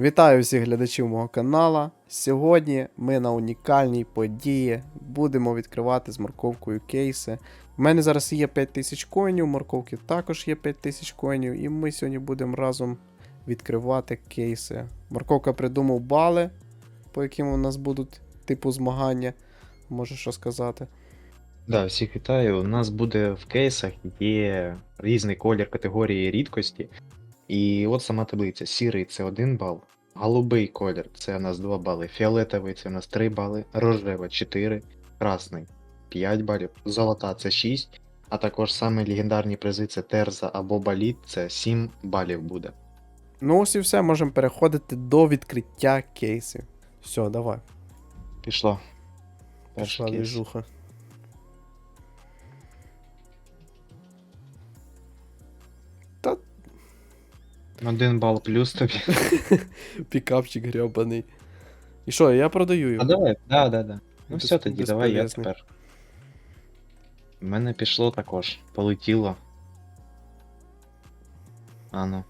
Вітаю всіх глядачів мого канала. Сьогодні ми на унікальній події будемо відкривати з морковкою кейси. У мене зараз є 5000 коїнів, у морковки також є 5000 коїнів, і ми сьогодні будемо разом відкривати кейси. Морковка придумав бали, по яким у нас будуть типу змагання. Можеш що сказати? Да, всіх вітаю. У нас буде в кейсах є різний колір категорії рідкості. І от сама таблиця. Сірий це 1 бал, голубий колір це у нас 2 бали, фіолетовий це у нас 3 бали, рожева 4, красний 5 балів, золота це 6, а також саме легендарні призи це Терза або Баліт це 7 балів буде. Ну ось і все, можемо переходити до відкриття кейсів. Все, давай. Пішло. Пішла кейс. движуха. Один бал плюс тобі. Пікапчик грьобаний. І що, я продаю А давай, да, да, да. Ну Без- все тоді, давай я безполезний. тепер. У мене пішло також. Полетіло. Ану.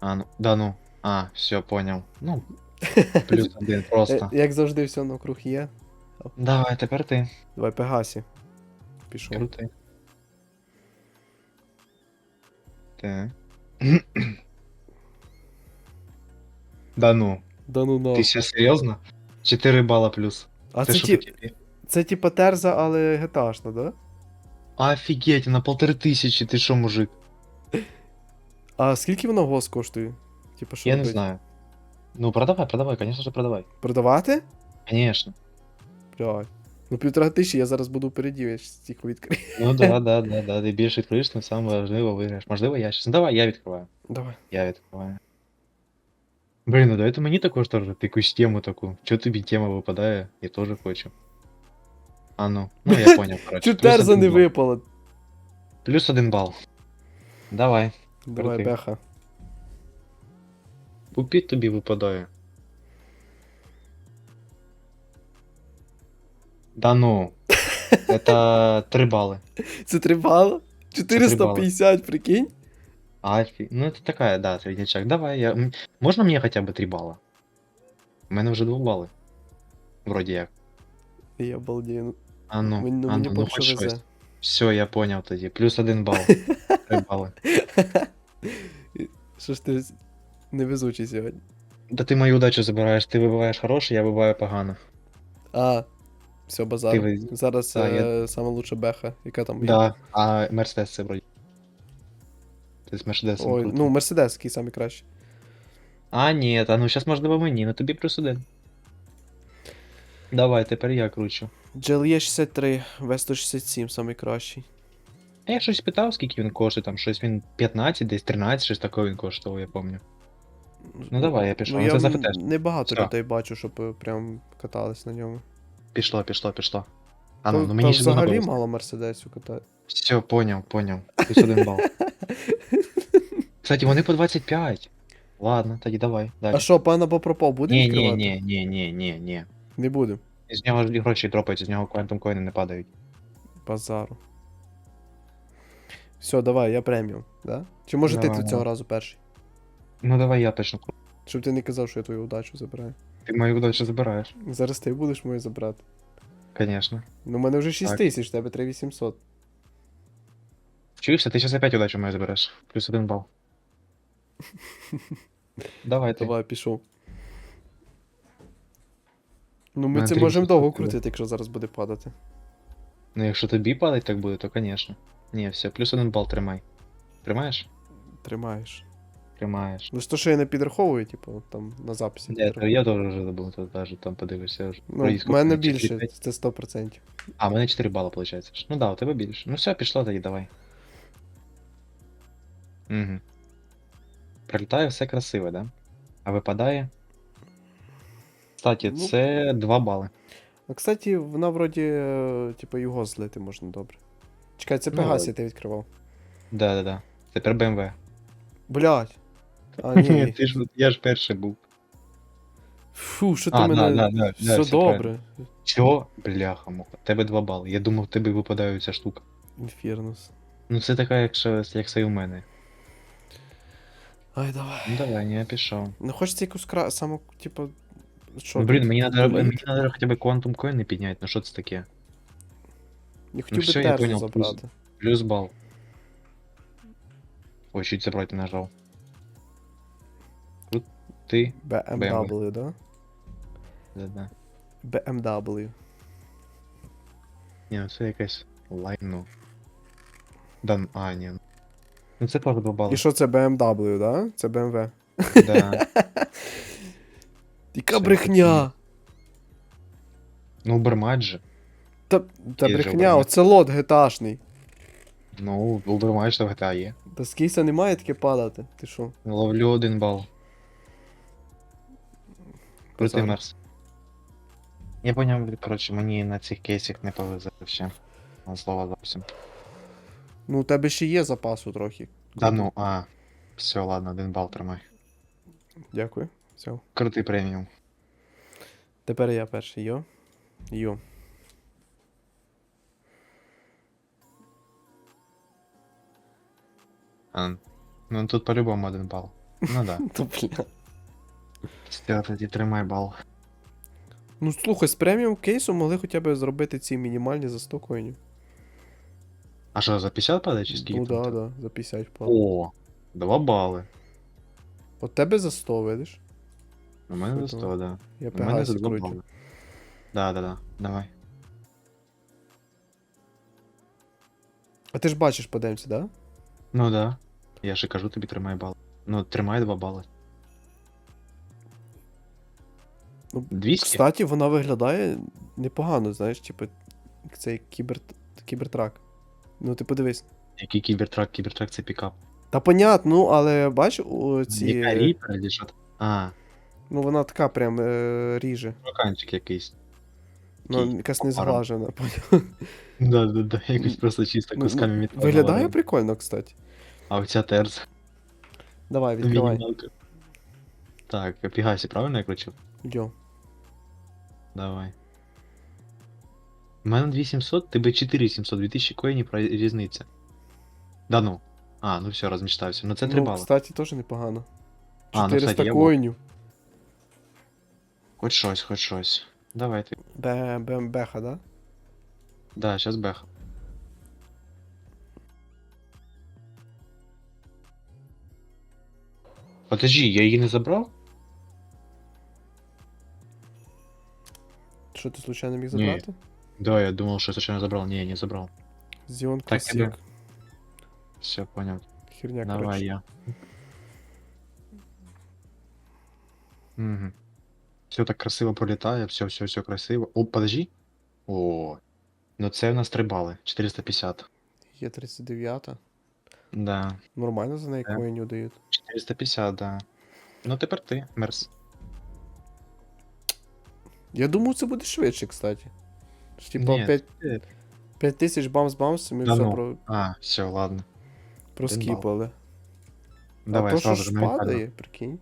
Ану. Да ну. А, все, поняв. Ну. Плюс один Е, просто. Як завжди, все навкруг є. Давай, тепер ти. Давай, Пегасі. Пішов. Крути. Так. Да ну. Да ну Ти нахуй. ще серйозно? 4 бала плюс. А Це ті, це типа терза, але геташна, да? Офігеть, на полтори тисячі, ти що, мужик? А скільки воно гос коштує? Типа, що Я не знаю. Ну, продавай, продавай, конечно же, продавай. Продавати? Конечно. Блядь. Ну півтора тисячі я зараз буду впереді, я ж тільки відкрию. Ну да, да, да, да. Ти більше відкриєш, тим саме важливо виграєш. Можливо, я щас. Ну давай, я відкриваю. Давай. Я відкриваю. Блін, ну дайте мені також теж якусь тему таку. Чого тобі тема випадає, я теж хочу. А ну, ну я поняв, коротше. Чу Плюс терза один не бал. випала. Плюс один бал. Давай. Давай, Крути. беха. Пупіт тобі випадає. Да ну. Это 3 бали. Це три бала? 450, прикинь? Альфі. Ну, это такая, да, среднячок. Давай, я... Можно мне хотя бы 3 балла? У мене вже 2 бали. Вроді як. Я балдею. ну, А ну, Мені, ну, а ну, поки хоч щось. Все, я поняв тоді. Плюс 1 бал. 3 бали. Що ж ти невезучий сьогодні? Да ти мою удачу забираєш, ти вибиваєш хороше, я вибиваю погано. А, все, базар. Ти Зараз Да, я- е, сама лучша беха, яка там є. Да, а Мерседес це вроді. Ти з Мерседесом. Ой, крутий. ну, Мерседес, який самий кращий. А, ні, а ну зараз можливо мені, ну тобі плюс один. Давай, тепер я кручу. GLE 63, V167 самий кращий. А я щось питав, скільки він коштує, там щось він 15, десь 13, щось таке він коштував, я пам'ятаю. Ну давай, я пішов. Ну, Ну, я це за м- ФТшку. не багато Всё. людей бачу, щоб е, прям катались на ньому. Пішло, пішло, пішло. А ну, ну мені ще взагалі мало Мерседесів катають. Все, поняв, поняв. Плюс один бал. Кстати, вони по 25. Ладно, тоді давай. Далі. А що, пана Попропов буде Ні, ні, відкривати? ні, ні, ні, ні, ні. Не буде. З нього ж гроші дропаються, з нього квантум коїни не падають. Базару. Все, давай, я преміум, да? Чи може ти Давай, тут давай. цього разу перший? Ну давай я точно кру- Щоб ти не казав, що я твою удачу забираю. Ти мою удачу забираєш. Зараз ти будеш мою забрати. Конечно. Ну, у мене вже 6 Так. тисяч, в тебе 3800. Чуєшся, ти зараз опять удачу мою забереш. Плюс один бал. Давай ти. Давай, пішов. Ну, ми Мене це 30 можемо довго секунд. крутити, якщо зараз буде падати. Ну якщо тобі падать так буде, то конечно. Ні, все, плюс один бал тримай. Тримаєш? Тримаєш. Тримаєш. Ну, то, що я не підраховую, типу, там на записі. Я, підраховую. я теж вже забув, то навіть там подивишся вже. Ну, в скільки мене мені, більше, 4-5? це 100%. А, в мене 4 бали, виходить. Ну да, у тебе більше. Ну все, пішло тоді, давай. Угу. Прилітає все красиве, да? А випадає. Кстати, Ну. це 2 бали. А, кстати, вона вроді, е, типу, його злити можна добре. Чекай, це Ну, Пегасі ти відкривав. Да-да-да. Тепер BMW. Блять. А, ні. Ти ж, я ж перший був. Фу, що ти А, мене. да, да, Все да, все добре. Чо? Бляха, муха. Тебе 2 бали. Я думав, тобі випадає ця штука. Інфернус. Ну це така, як, як це і у мене. Ай, давай. Ну давай, не, я пішов. Не хочеться якусь кра... саму, типу. Що? Ну, блін, тут? мені надо, Блін. мені надо хоча б Quantum Coin не підняти, ну що це таке? Не хотів би всё, я терзу понял, плюс. забрати. Плюс бал. Ой, чуть забрати нажав. Тут ти. BMW, да? Да-да. BMW. Ні, ну це якась лайну. Да, ну, а, ні. Ну це теж два бали. І що це BMW, да? Це BMW. Да. Яка брехня! Ну, Убермайт же. Та, та Є же брехня, оце лот геташний. Ну, Убермайт в GTA є. Та з кейса немає таке падати. Ти що? Ловлю один бал. Крутий Базар. мерс. Я поняв, коротше, мені на цих кейсах не повезе ще. На слово зовсім. Ну, у тебе ще є запасу трохи. Да ну, а. Все, ладно, один бал тримай. Дякую. Все. Крутий преміум. Тепер я перший, йо. Йо. А, ну тут по-любому один бал. Ну да. Бля. Все, тоді тримай бал. Ну слухай, з преміум кейсу могли хоча б зробити ці мінімальні за 100 коїнів. А що, за 50 падає чи скільки? Ну да, да, за 50 впав. О, 2 бали. От тебе за 100, видиш? У мене за Що 100, да. Я У мене за 2 кручу. бали. Да, да, да. Давай. А ти ж бачиш по демці, да? Ну да. Я ще кажу тобі тримай бал. Ну, тримай 2 бали. Ну, 200? Кстати, вона виглядає непогано, знаєш, типу, цей кібер... кібертрак. Ну ти подивись. Який кібертрак, кібертрак це пікап. Та понятно, ну, але бач, ці. Яка ріпер чи що? А, Ну вона така прям е, ріже. проканчик якийсь. Ну, якась не зглажена, поняв. Да, да, да, якось просто чисто Ну, кусками ну, металу. Виглядає прикольно, кстати. А оця терз. Давай, відкривай. Мінімалка. Так, Пігасі, правильно я кручу? Йо. Давай. У мене 2700, тебе 4700, 2000 коїнів про різниця. Да ну. А, ну все, розмічтався. Ну це 3 ну, бали. кстати, теж непогано. А, ну, 400 кстати, я коїнів. Хоч щось, хоч щось. Давай ти. Бе, бе, беха, да? Да, сейчас бех. Подожди, я її не забрав? Що ти случайно міг Ні. Да, я думал, что я случайно забрал. Не, не забрал. Зіон Так, тебе. Все, понял. Херня, Давай коротше. я. Угу. Все так красиво пролітає, все, все, все красиво. О, подожди. О. Ну це у нас 3 бали. 450. Є 39 Да. Нормально за неї Так. коїнів дають. 450, да. Ну тепер ти, Мерс. Я думаю, це буде швидше, кстати. Типа Ні, 5, 5 тисяч бамс-бамс, і ми Да все ну. про, А, все, ладно. проскіпали. Давай, а то, що сразу ж моментально. падає, прикинь.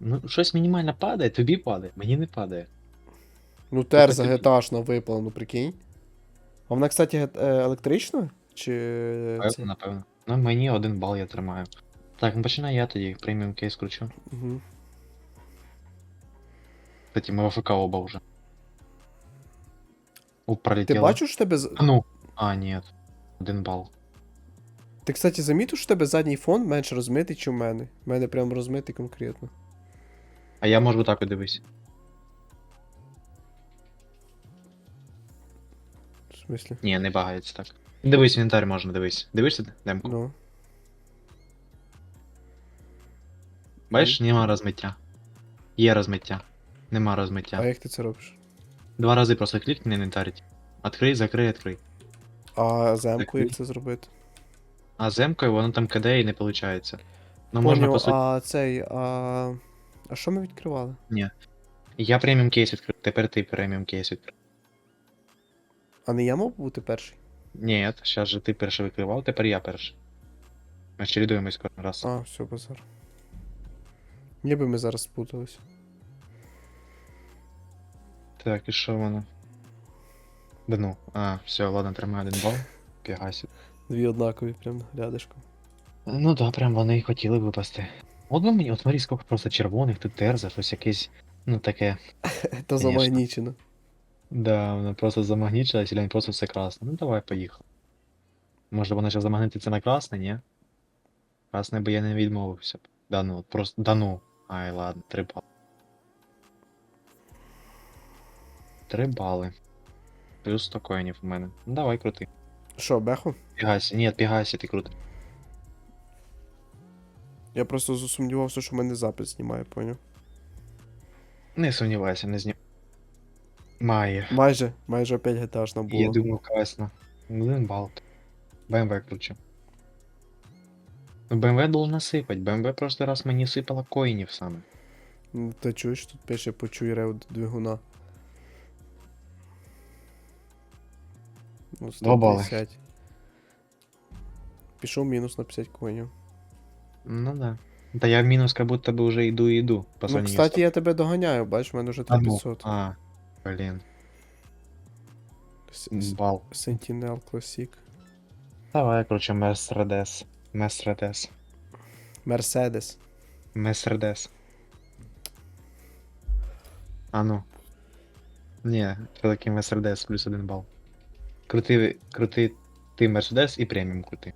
Ну, щось мінімально падає, тобі падає, мені не падає. Ну, терза тобі. геташна випала, ну прикинь. А вона, кстати, гет- е, електрична? Чи. Певно, це? напевно. Ну, мені один бал я тримаю. Так, ну починай я тоді преміум кейс кручу. Угу. Кстати, ми в АФК оба вже. О, Ти бачиш, тебе. А ну. А, ні. Один бал. Ти, кстати, замітив, що тебе задній фон менш розмитий, ніж у мене. У мене прям розмитий конкретно. А я можу так дивись. В смислі? Ні, не багається так. Дивись, інвентар можна, дивись. Дивишся демку? Ну. Бачиш, нема розмиття. Є розмиття. Нема розмиття. А як ти це робиш? Два рази просто клікни на інвентарі. Открий, закрий, відкрий. А земку як це зробити? А земкою воно там кидає і не виходить. Ну можна по суті. а цей, а. А що ми відкривали? Я преміум кейс відкрив, тепер ти преміум кейс відкрив. А не я мав бути перший? Ні, зараз же ти перший викривав, тепер я перший. Ми чередуємось кожен раз. А, все, базар. Ніби ми зараз спутались. Так, і що воно? Да ну, а, все, ладно, тримай один бал. Пігасі. Дві однакові, прям рядишком. Ну да, прям вони і хотіли випасти. От би мені, от смотри, скільки просто червоних, тут терза, щось якесь, ну таке. Та замагнічено. Да, воно просто замагнічилось, или просто все красне. Ну давай, поїхали. Може вона ще замагнититься на красне, ні? Красне би я не відмовився б. Да ну, просто, да ну. Ай, ладно, три бали. Три бали. Плюс 100 коїнів у мене. Ну давай, крути. Що, беху? Пігайся, ні, пігайся, ти крути. Я просто засумнівався, що в мене запис знімає, поняв? Не сумнівайся, не знім. Має. Майже, майже опять гетажно було. Я думав, класно. Один бал. БМВ круче. Ну, БМВ должна сыпать. БМВ прошлый раз мені сипала коїнів саме. Ну, Ти чуєш, тут пише почуй рев двигуна. Ну, Два бали. 150. Пішов мінус на 50 конів. Ну да. Та я в мінус как будто бы уже йду і йду. По Ну, кстати, я тебе доганяю, бачиш, в мене вже ну, 3500. А, блін. Бал. Sentinel Classic. Давай, короче, Мерседес. Мерседес. Мерседес. Мерседес. А ну. Ні, все-таки Мерседес плюс один бал. Крути, крути ти Мерседес і преміум крути.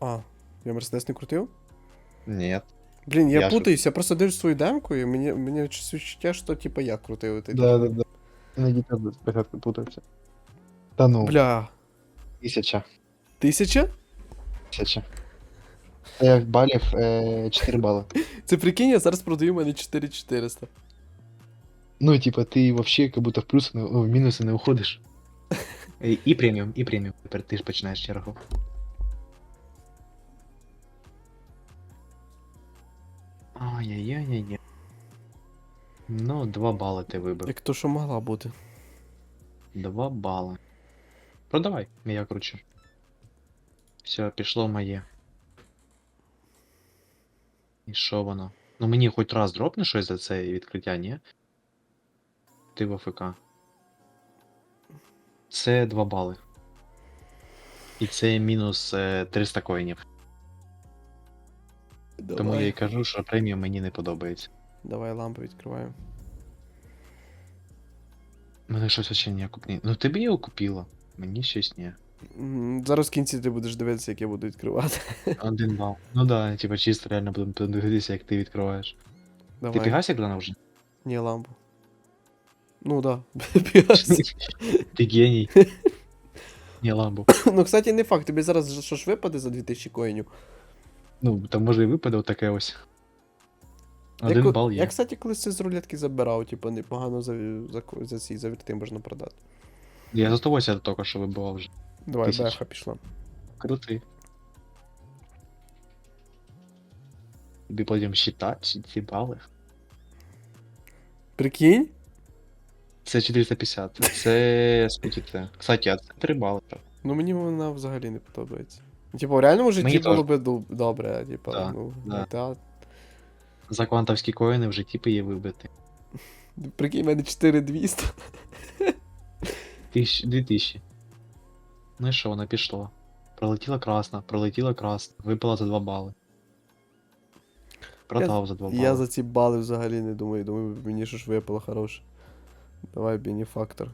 А, я Мерседес не крутив? Ні. Блін, я, Я ж- путаюсь, я просто дивлюсь свою демку, і мені, мені відчуття, що типа я крутив. Ти, Да, да, да. На гітару спочатку путався. Та ну, Бля, тисяча. тисяча? Тисяча. Як балів е, 4 бали. Це прикинь, я зараз продаю мене 4400. Ну, типа, ти вообще как будто в плюси, не- ну, в мінуси не уходиш. І, і преміум, і преміум. Тепер ти ж починаєш чергу. Ай-яй-яй-яй. Ну, 2 бали ти вибив. Як то, що могла бути. 2 бали. Продавай, я кручу. Все, пішло моє. І що воно? Ну мені хоч раз дропне щось за це відкриття, ні? Ти в АФК. Це 2 бали. І це мінус е, 300 коїнів. Тому я і кажу, що преміум мені не подобається. Давай лампу відкриваю. Мене щось вообще не купні. Ну тобі його купила. Мені щось ні. Зараз в кінці ти будеш дивитися, як я буду відкривати. Один бал. Ну да, типа чисто реально будемо подивитися, як ти відкриваєш. Ти Давай. пігався Грана вже? Ні, лампу. Ну да. Ти геній. Ні, ламбу. Ну, кстати, не факт, тобі зараз ж- що ж випаде за 2000 коїнів. Ну, там може і випаде таке ось. Один я, бал є. Я, кстати, колись це з рулетки забирав, типу, непогано за, за, за ці завірти можна продати. Я за 180 тільки що вибивав вже. Давай, Тисяч. беха пішла. Крутий. Тобі потім считати ці бали. Прикинь? Це 450. Це скільки Кстати, а це 3 бали. Ну мені вона взагалі не подобається. Типу, в реальному житті Мені було би добре, типу, Да, ну, да. GTA. За квантовські коїни вже типи є вибити. Прикинь, в мене 4200. Тисяч, 2000. Ну і що, вона пішла. Пролетіла красна, пролетіла красна, випала за 2 бали. Продав за 2 бали. Я за ці бали взагалі не думаю, думаю, мені що ж випало хороше. Давай бенефактор.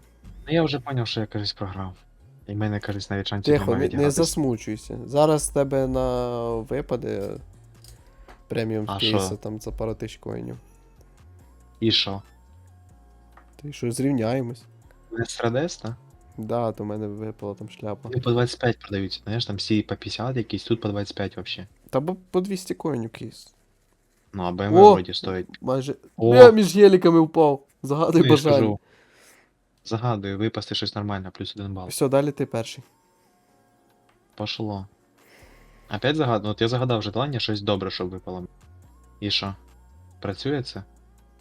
Ну я вже зрозумів, що я кажись програв. І в мене кажись навіть шансів Тихо, немає не, не засмучуйся. Зараз тебе на випаде преміум А кейси що? там за пару тисяч коїнів. І що? Ти що, зрівняємось? Не страдес, так? Да, то в мене випала там шляпа. Вони по 25 продаються, знаєш, там всі по 50 якісь, тут по 25 вообще. Та бо по 200 коїнів кейс. Ну, а BMW О! вроді стоїть. Майже. О! Я між геліками впав. Загадуй Ну, я ж бажання. кажу. Загадую, випасти щось нормальне, плюс один бал. Все, далі ти перший. Пошло. Опять загадую? От я загадав желання, щось добре, щоб випало. І що? Працює це?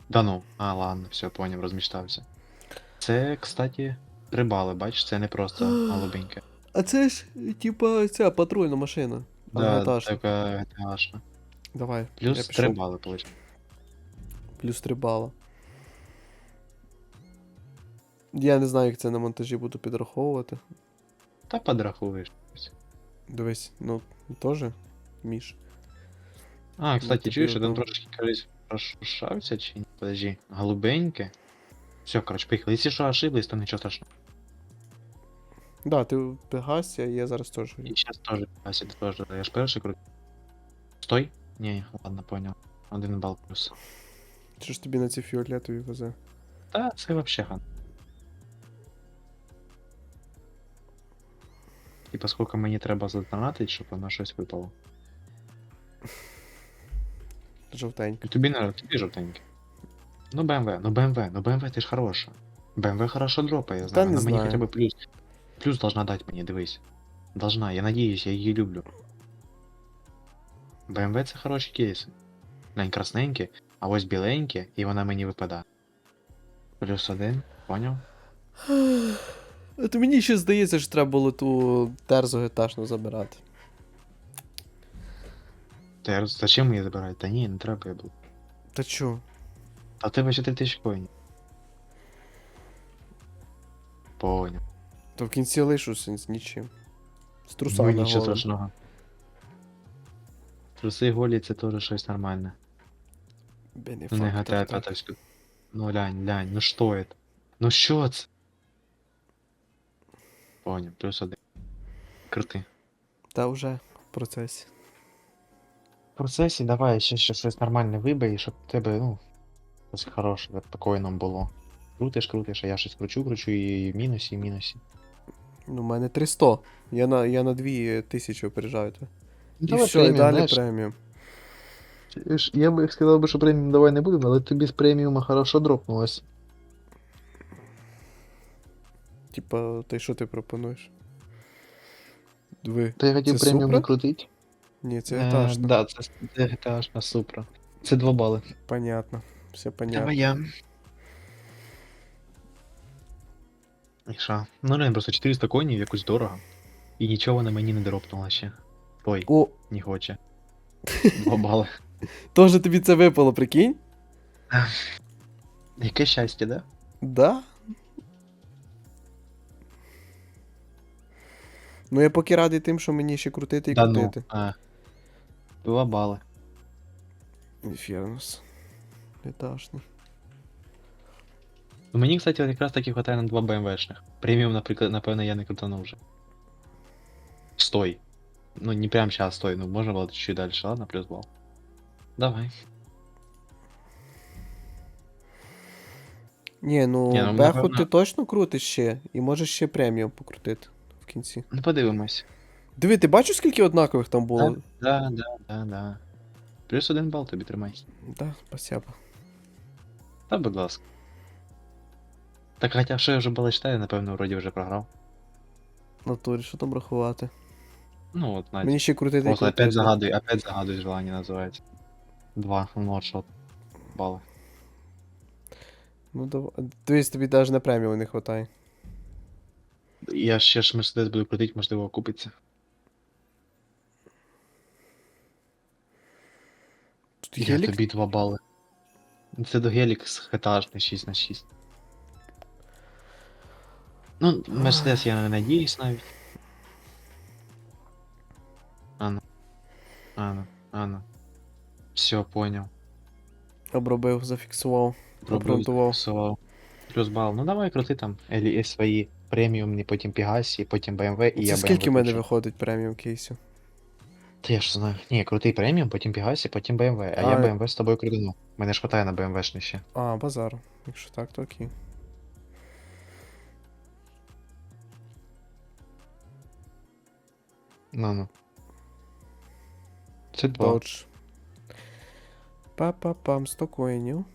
Да ну. А, ладно, все, поняв, розміштався. Це, кстати, 3 бали, бачиш, це не просто голубеньке. А це ж, типа, ця патрульна машина. Да, Агаташна. така гташна. Давай. я Плюс пішов. 3 бали, получить. Плюс 3 бала. Я не знаю, як це на монтажі буду підраховувати. Та подрахуєш. Дивись, ну, теж, Міш. А, кстати, тобі чуєш, один одного. трошки колись прошався чи ні? Подожди, голубеньке. Все, короче, поїхали. Якщо що ошиблись, то нічого страшного. Да, ти в Пегасі, а я зараз теж. І зараз теж, Ася, ти теж, я ж перший крут. Стой? Ні, ладно, понял. Один бал плюс. Що ж тобі на ці фіолетові везе? Та, це вообще хан. Типа, скільки мені треба задонатити, щоб воно щось випало. Жовтенька. Тобі не тобі жовтеньке. Ну БМВ, ну БМВ, ну БМВ ти ж хороша. БМВ хорошо дропає, я знаю. не Вона мені знаю. хоча б плюс. Плюс должна дати мені, дивись. Должна, я надіюсь, я її люблю. БМВ це хороші кейси. Глянь, красненькі, а ось біленькі, і вона мені випадає. Плюс один, поняв? От мені ще здається, що треба було ту терзу геташну забирати. Ти зачем мені забирати? Та ні, не треба я буду. Та чо? В тебе ще 3000 коїнів. Поняв. То в кінці лишуся з нічим. З трусами Мені на нічого голову. страшного. Труси голі це теж щось нормальне. Бенефактор, Ну, не GTA так. 5 так. Ну глянь, глянь, ну що это? Ну що це? Понял, плюс один. Крути. Та вже в процесі. В процесі давай ще, ще щось нормальне вибий, щоб в тебе, ну, щось хороше, спокійно було. Крутиш, крутиш, а я щось кручу, кручу і в мінусі, і в мінусі. Ну, у мене 300. Я на, я на 2000 опережаю тебе. І Давай все, і преміум, далі знаєш. преміум. Я би сказав би, що преміум давай не будемо, але тобі з преміума хорошо дропнулось. Типа, ти що ти пропонуєш? Диви. Та я хотів преміум не крутить. Ні, це Е, етажна. Да, це, це етажна супра. Це 2 бали. Понятно. Все понятно. Давай я. І що? Ну реально просто 400 коїнів якось дорого. І нічого на мені не дропнуло ще. Ой, О, не хоче. 2 бали. теж тобі це випало, прикинь? Яке щастя, да? Да? Ну я поки радий тим, що мені ще крутити і Да ну. крутити. А. 2 бали. Інфернус. Етажний. Ну мені, кстати, от якраз таки хватає на 2 БМВшних. Преміум, наприклад, напевно, я не крутану вже. Стой. Ну, не прям сейчас стой, ну можно было чуть-чуть дальше, ладно, плюс бал. Давай. Ні, ну, Ні, ну, беху напевно- ти точно крутиш ще, і можеш ще преміум покрутити в Кінці. Ну подивимось. Диви, ти бачиш, скільки однакових там було? Да, да, да, да. Плюс один бал тобі тримай. Да, спасибо. Та, будь ласка. Так, хоча що я вже бали читаю, напевно, вроді вже програв. Натурі, що там рахувати? Ну, от, навіть. Мені ще крутити Просто опять загадуй, опять загадуй желание називається. Два, ну от що. Бали. Ну давай. Дивись, тобі навіть на преміум не вистачає. Я ще ж Мерседес буду крутити, можливо, окупиться. Тут Я гелік? тобі два бали. Це до гелік з етажний 6 на 6. Ну, Мерседес я не надіюсь навіть. Ано. Ано, ано. Все, понял. Обробив, зафіксував. Пробив, Обґрунтував. зафіксував. Плюс бал. Ну давай крути там. Елі свої преміумні, потім Пегасі, потім BMW і Це я скільки BMW в мене виходить преміум кейсів? Та я ж знаю. Ні, крутий преміум, потім Пегасі, потім BMW. А, я BMW з тобою крутину. Мене ж хватає на BMW-шний ще. А, базар. Якщо так, то окей. Ну ну. Це два. Додж. Па-па-пам, 100 коїнів.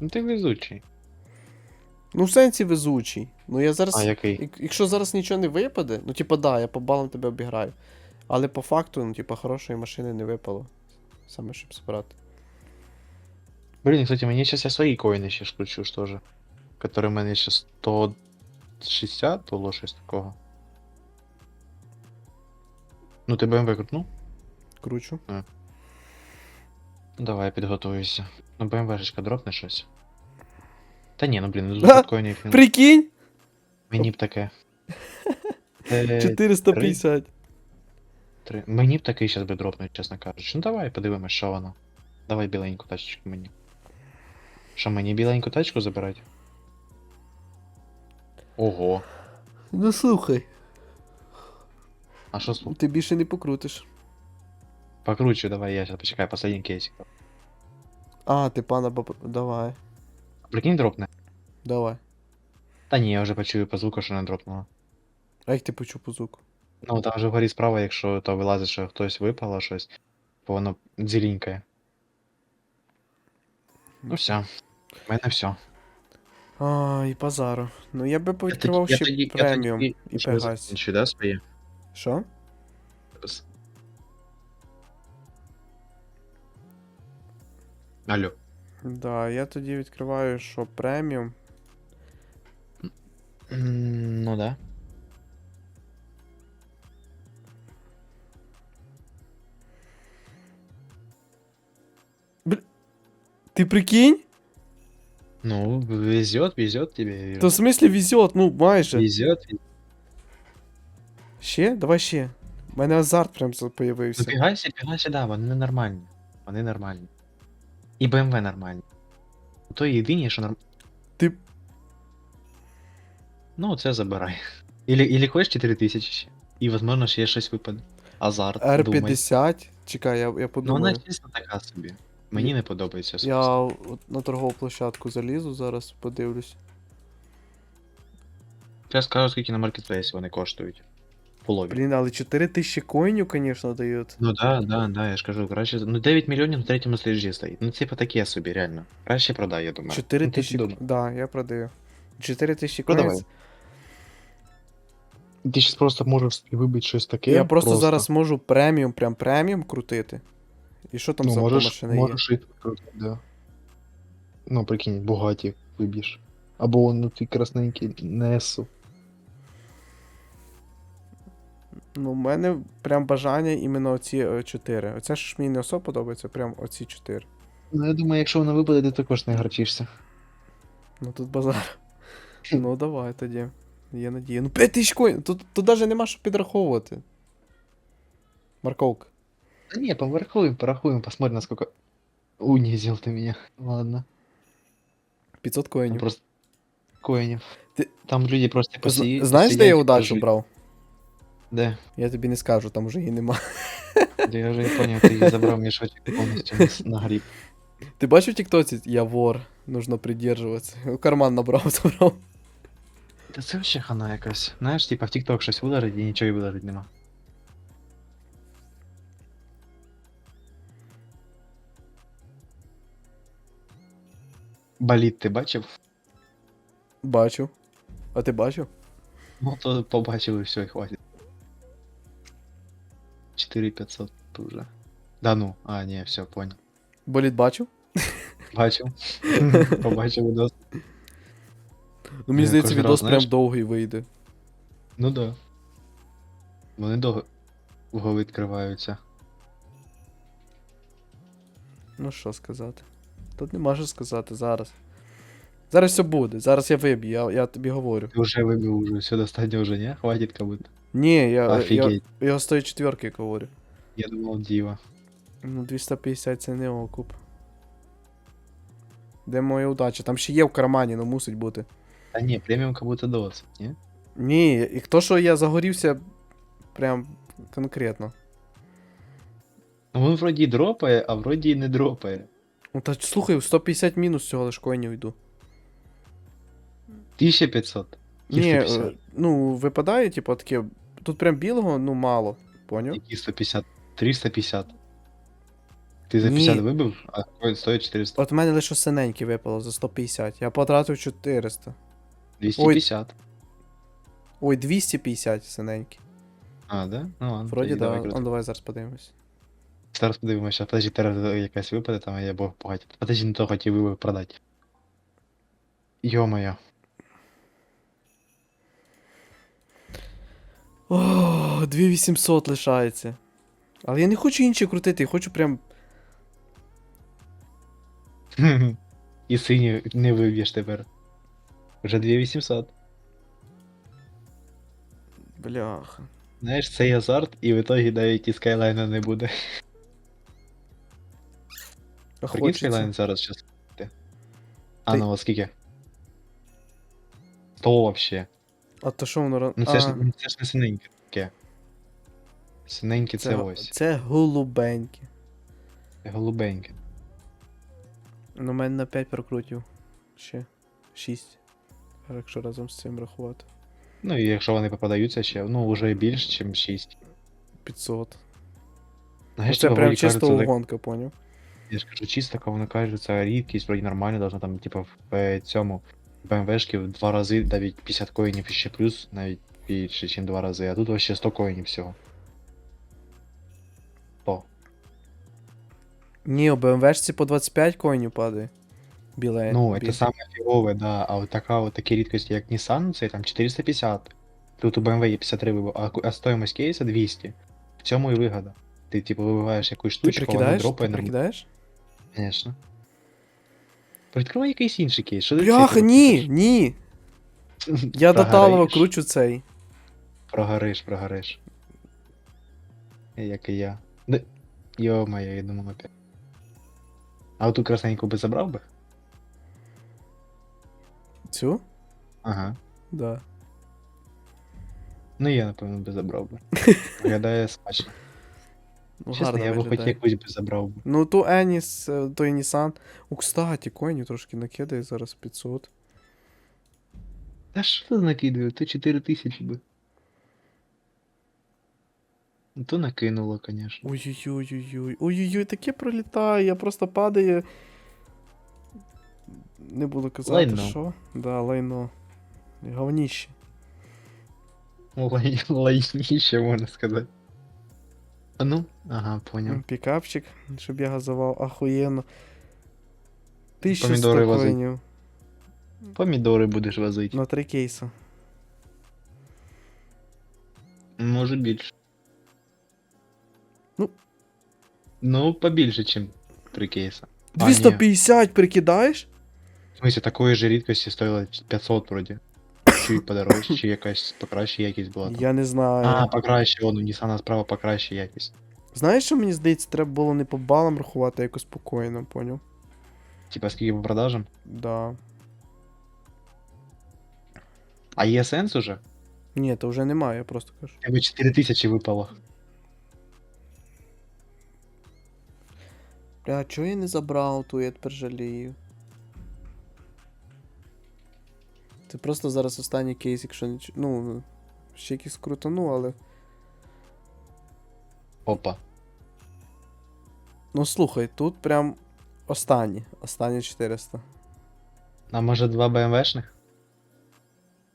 Ну ти везучий. Ну, в сенсі везучий. Ну я зараз. А який? Як- Якщо зараз нічого не випаде, ну типа да, я по балам тебе обіграю. Але по факту, ну, типа, хорошої машини не випало. Саме щоб збирати. Блін, кстати, мені зараз я свої коїни ще ж кручу ж теж. Которые в мене ще 160 було щось такого. Ну ти BMW крутнув? Кручу. Давай, підготуюся. Ну BMW-шечка дропне щось. Та ні, ну блін, ну Ха! з коїнів він- Прикинь! мені б таке. Е, 450. три. Мені б такий щас би дропнуть, чесно кажучи. Ну давай, подивимось, що воно. Давай біленьку тачечку мені. Що мені біленьку тачку забирати? Ого. Ну слухай, А що слух? ти більше не покрутиш. Покручу, давай, я сейчас почекаю, последний кейсик. А, ти пана баб... Давай, Прикинь, дропне. давай. Та ні, я вже почую по звуку, що не дропнуло. А як ти почув по звуку? Ну, там вже вгорі справа, якщо то вилазить, що хтось випало щось, то воно дзілінькає. Ну все. У мене все. А, і Пазаро. Ну я би повідкривав ще преміум і Пегас. Інші, да, свої? Що? Алло. Да, я тоді відкриваю, що преміум. М, Ну да. Ти прикинь? Ну, везет, везет тебе, я вижу. То в смислі везет, ну майже. Везет. Ще? Давай ще. У мене азарт прям за- Ну, появився. Пегасі, Пегасі, да, вони нормальні. Вони нормальні. І BMW нормальні. То єдине, що норм... Ти. Ну, це забирай. Ілі, ілі хочеш 4000 ще. І, возможно, ще щось випаде. Азарт. R50. Чекай, я, я Ну, вона подумаю. чисто така собі. Мені не подобається Я от на торгову площадку залізу, зараз подивлюсь. Я скажу, скільки на маркетплейсі вони коштують. Полові. Блін, але 4000 коїнів, звісно, дають. Ну да, да, да, я ж кажу, краще. Ну 9 мільйонів на третьому стежі стоїть. Ну, типа таке собі, реально. Краще продай, я думаю. 4 Ну, тисячі. думай. Да, я продаю. 4 тисячі коїнів. Ти зараз просто можеш вибити щось таке. Я просто, зараз можу преміум, прям преміум крутити. І що там ну, за можеш, машини є? можеш і крутити, да. Ну, прикинь, Бугаті виб'єш. Або ну ти красненький Несу. Ну, у мене прям бажання іменно оці 4. Оце ж мені не особо подобається, прям оці 4. Ну, я думаю, якщо вона випаде, ти також не гарчишся. Ну тут базар. ну давай тоді. Є надія. Ну 5 тисяч коїнів. Тут, тут навіть нема що підраховувати. Марковка. Да не, поверхуем, порахуем, посмотрим, насколько унизил ты меня. Ладно. 500 Там коїнів. просто коинів. Ти- Там люди просто посидят. Знаєш, де я удачу брав? Да, Я тобі не скажу, там уже її нема. да я уже понял, ты забрал мешочек полностью на, с- на гриб. Ти бачив в тіктоці? Я вор, нужно придержуватися. У карман набрав, забрав. Та це вообще хана якась. Знаєш, типа в TikTok щось виложить і нічого і виложить нема. Боліт ти бачив? Бачу. А ти бачив? Ну то побачив і все, і хватить. 4500 уже. Да ну, а, ні, все, понял. Боліт бачив? Бачив. Побачив відос. Ну мені здається, кожен раз, відос прям знаєш- довгий вийде. Ну да. Вони довго відкриваються. Ну що сказати. Тут нема що сказати зараз. Зараз все буде, зараз я виб'ю, я, я тобі говорю. Ти вже вибив уже, все достатньо вже, не? Хватить как будто. Ні, я, я, Офігеть. я з тої четверки говорю. Я думав, діва. Ну, 250 це не окуп. Де моя удача? Там ще є в кармані, ну мусить бути. Та ні, преміум как будто 20, ні? Ні, і то, що я загорівся прям конкретно. Ну він вроді дропає, а вроді і не дропає. Ну та слухай, 150 мінус всього лиш коїнів йду. 1500. Ні, 150. е, ну, випадає, типу, таке. Тут прям білого, ну, мало. Поняв? Які 150? 350. Ти за Ні. 50 вибив, а коін стоїть 400. От в мене лише синеньке випало за 150. Я потратив 400. 250. Ой, 250 синенькі. А, да? Ну ладно. Вроді тоді да. давай. Ну давай зараз подивимось. Зараз подивимося, подожди, зараз якась випаде, там я бог багаті. Подожди, не то хотів вибив продати. Йо-моє. О, 2800 лишається. Але я не хочу інші крутити, я хочу прям. І синій не виб'єш тепер. Вже 2800. Бляха. Знаєш, цей азарт, і в ітогі навіть і скайлайна не буде. А Прикинь, скайлайн зараз щас. А Ти- ну скільки? 100 вообще. А то що воно Ну це ж, а, ну, це ж не синеньке таке. Синеньке це, це, ось. це голубеньке. Це голубеньке. Ну, мене на 5 прокрутів. Ще 6. Якщо разом з цим рахувати. Ну і якщо вони попадаються ще, ну вже більше, ніж 6. 500. Знаєш, це прям чисто угонка, поняв? Я ж кажу, чисто, коли вони кажуть, це рідкість, вроді нормально, должно там, типа, в е, цьому БМВшки в два рази, навіть 50 коїнів ще плюс, навіть більше, ніж два рази, а тут вообще 100 коїнів всього. 100. Ні, у БМВшці по 25 коїнів падає. Біле. Ну, це саме фігове, да, а от така от такі рідкості, як Nissan, це там 450. Тут у BMW є 53 вибив, а, а стоїмость кейса 200. В цьому і вигода. Ти, типу, вибиваєш якусь штучку, вона? Ти дропає на прикидаєш? Звісно. Відкривай якийсь інший кейс. Що ти Бляха, цей ні, крутиш? ні! Я до. Талова кручу цей. Прогориш, прогориш. Як і я. Да... Йо-моє, я думав опять. А оту красненьку би забрав би? Цю? Ага. Да. Ну я, напевно, би забрав би. Виглядає смачно. Ну, Чесно, гарно я би хоч виглядає. якусь би забрав би. Ну, ту Еніс, е, той Нісан. О, кстати, коні трошки накидає зараз 500. Та що ти накидаю? Ти 4 тисячі би. Ну то накинуло, конечно. Ой-ой-ой-ой-ой. Ой-ой-ой, таке пролітає, я просто падаю. Не буду казати, Лайно. що. Да, лайно. Говніще. Лай... Лайніше, можна сказати. Ну? Ага, поняв. Пікапчик, щоб я газував, ахуєнно. 1100 Помідори возить. коїнів Помідори будеш возити. на три кейси. Може більше. Ну. Ну, побільше, ніж три кейса. А, ні. 250 прикидаєш? В смысле, такої ж рідкості стоїло 500 вроді. Чи подорожче, чи якась покраща якість була там. Я не знаю. А, покраще, вон у Nissan справа покраще якість. Знаєш, що мені здається, треба було не по балам рахувати, а якось по коїнам, поняв? Типа скільки по продажам. Да. А є сенс уже? Ні, то вже немає, я просто кажу. Тебе 4000 випало. Бля, чого я не забрав ту, я тепер жалію. Це просто зараз останній кейс, якщо не. Ну, ще якийсь крутану, але. Опа. Ну слухай, тут прям останні. Останні 400. А може два БМВшних?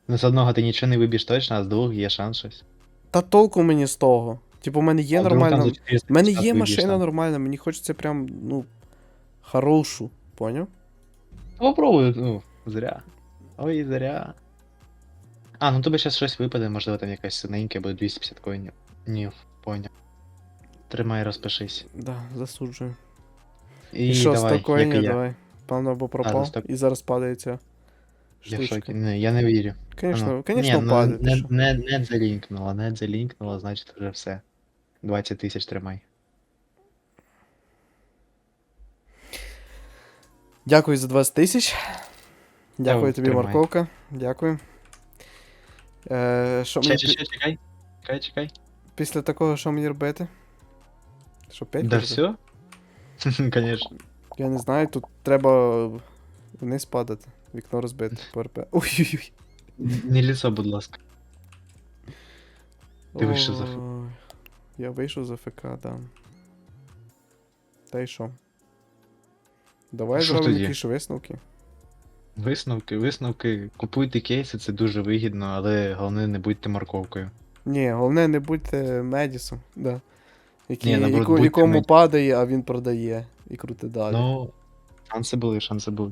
Ну, з одного ти нічого не виб'єш точно, а з двох є шанс щось. Та толку мені з того. Типу, в мене є А нормальна. за 450 У мене є машина там. нормальна, мені хочеться прям, ну. Хорошу, поняв? Попробуй, ну, зря. Ой, зря. А, ну тобі зараз щось випаде, можливо там якась синенька буде 250 коїнів. Ні, поняв. Тримай, розпишись. Да, засуджую. І, І, що, давай, 100 коїнів, давай. Певно, або пропав, 100. і зараз падає ця Я в шокі. Не, я не вірю. Конечно, Ну, конечно, ні, падає. ну, не, не, не залінкнула, не залінкнула, значить вже все. 20 тисяч тримай. Дякую за 20 тисяч. Дякую Та, тобі, тримай. морковка. Дякую. Е, що Ще, мені ще, чекай. Чекай, чекай. після такого, що мені робити? Що 5 Да все? Конечно. Я не знаю, тут треба вниз падати. Вікно розбите. ПРП. Ой-ой-ой. Не лісо, будь ласка. Ти вийшов за ФК. Ой, Я вийшов за ФК, да. Та й що? Давай зробимо якісь висновки. Висновки, висновки. Купуйте кейси, це дуже вигідно, але головне не будьте морковкою. Ні, головне не будьте Медісом, да. Який, Ні, наоборот, яку- будьте якому мед- падає, а він продає і крути далі. Ну, шанси були, шанси були.